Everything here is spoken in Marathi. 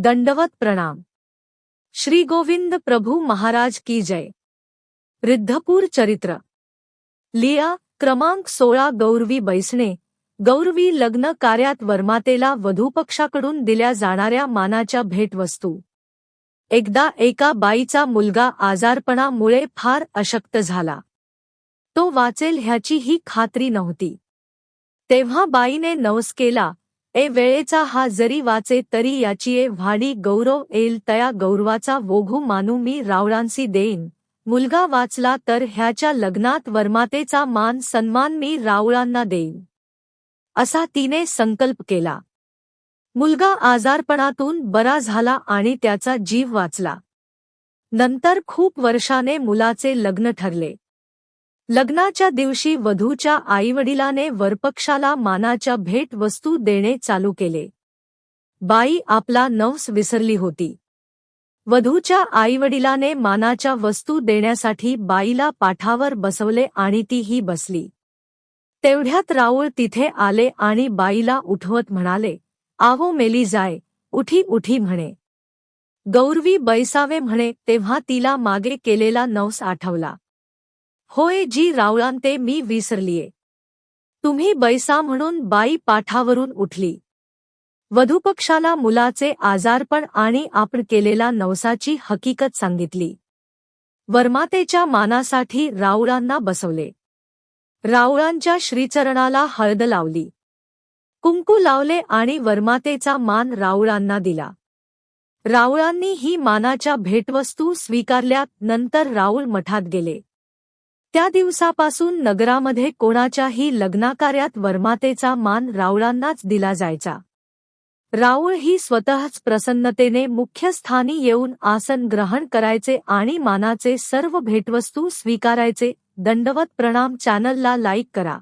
दंडवत प्रणाम. श्री गोविंद प्रभू महाराज की जय. रिद्धपूर चरित्र. लिया क्रमांक सोळा गौरवी बैसणे. गौरवी लग्न कार्यात वर्मातेला वधूपक्षाकडून दिल्या जाणाऱ्या मानाच्या भेटवस्तू. एकदा एका बाईचा मुलगा आजारपणामुळे फार अशक्त झाला. तो वाचेल ह्याची ही खात्री नव्हती. तेव्हा बाईने नवस केला ए वेळेचा हा जरी वाचे तरी याची ए व्हाडी गौरव एल तया गौरवाचा वोघू मानू मी रावळांसी देईन. मुलगा वाचला तर ह्याच्या लग्नात वर्मातेचा मान सन्मान मी रावळांना देईन. असा तिने संकल्प केला. मुलगा आजारपणातून बरा झाला आणि त्याचा जीव वाचला. नंतर खूप वर्षाने मुलाचे लग्न ठरले. लग्नाच्या दिवशी वधूच्या आईवडिलाने वरपक्षाला मानाच्या भेट वस्तू देणे चालू केले. बाई आपला नवस विसरली होती. वधूच्या आईवडिलाने मानाच्या वस्तू देण्यासाठी बाईला पाठावर बसवले आणि तीही बसली. तेवढ्यात राऊळ तिथे आले आणि बाईला उठवत म्हणाले आवो मेली जाय उठी उठी म्हणे. गौरवी बैसावे म्हणे तेव्हा तिला मागे केलेला नवस आठवला. होय जी रावळांते मी विसरलीये. तुम्ही बैसा म्हणून बाई पाठावरून उठली. वधूपक्षाला मुलाचे आजारपण आणि आपण केलेला नवसाची हकीकत सांगितली. वर्मातेच्या मानासाठी राऊळांना बसवले. राऊळांच्या श्रीचरणाला हळद लावली. कुंकू लावले आणि वर्मातेचा मान राऊळांना दिला. राऊळांनी ही मानाच्या भेटवस्तू स्वीकारल्यात नंतर राऊळ मठात गेले. त्या दिवसापासून नगरामध्ये कोणाच्याही लग्नाकार्यात वर्मातेचा मान रावळांनाच दिला जायचा. राऊळ ही स्वतःच प्रसन्नतेने मुख्य स्थानी येऊन आसन ग्रहण करायचे आणि मानाचे सर्व भेटवस्तू स्वीकारायचे. दंडवत प्रणाम चॅनलला लाईक करा.